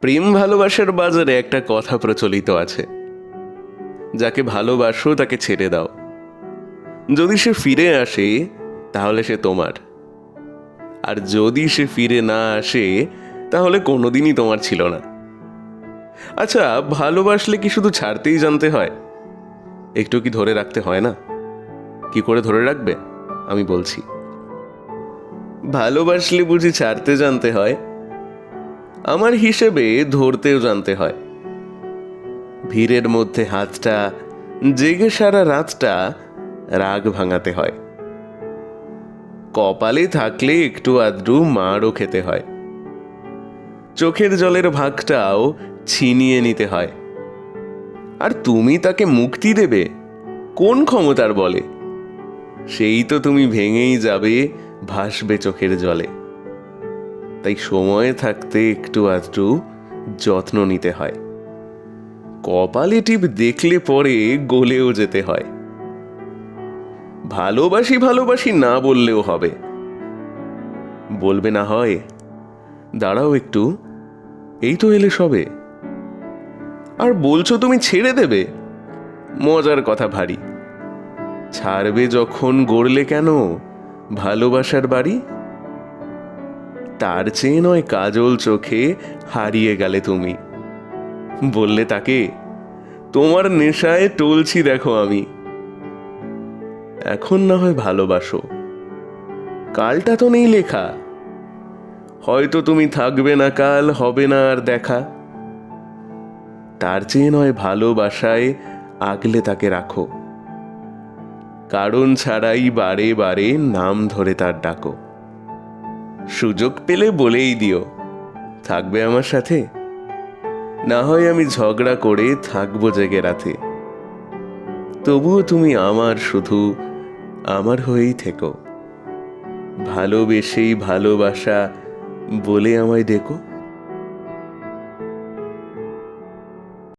প্রেম ভালোবাসার বাজারে একটা কথা প্রচলিত আছে। যাকে ভালোবাসো তাকে ছেড়ে দাও। যদি সে ফিরে আসে, তাহলে সে তোমার। আর যদি সে ফিরে না আসে, তাহলে কোনোদিনই তোমার ছিল না। আচ্ছা ভালোবাসলে কি শুধু ছাড়তেই জানতে হয়? একটু কি ধরে রাখতে হয় না? কি করে ধরে রাখবে? আমি বলছি। ভালোবাসলে বুঝি ছাড়তে জানতে হয়। আমার হিসেবে ধরতেও জানতে হয়। ভিড়ের মধ্যে হাতটা জেগে সারা রাতটা রাগ ভাঙাতে হয়। কপালে থাকলে একটু আদ্রু মারও খেতে হয়। চোখের জলের ভাগটাও ছিনিয়ে নিতে হয়। আর তুমি তাকে মুক্তি দেবে, কোন ক্ষমতার বলে? সেই তো তুমি ভেঙেই যাবে ভাসবে চোখের জলে। তাই সময় থাকতে একটু আধটু যত্ন নিতে হয়। কপালে টিপ দেখলে পরে গলেও যেতে হয়। ভালোবাসি ভালোবাসি না বললেও হবে। বলবে না হয়, দাঁড়াও একটু, এই তো এলে সবে। আর বলছো তুমি ছেড়ে দেবে? মজার কথা ভারী। ছাড়বে যখন গড়লে কেন? ভালোবাসার বাড়ি? তার চেয়ে নয় কাজল চোখে হারিয়ে গেলে তুমি। বললে তাকে, তোমার নেশায় টলছি দেখো আমি। এখন না হয় ভালোবাসো। কালটা তো নেই লেখা। হয়তো তুমি থাকবে না, কাল হবে না আর দেখা। তার চেয়ে নয় ভালোবাসায় আগলে তাকে রাখো। কারণ ছাড়াই বারে বারে নাম ধরে তার ডাকো। সুযোগ পেলে বলেই দিও। থাকবে আমার সাথে? না হয় আমি ঝগড়া করে থাকব জেগে রাতে। তবুও তুমি আমার শুধু আমার হয়েই থেকো। ভালোবেসেই ভালোবাসা বলে আমায় ডেকো।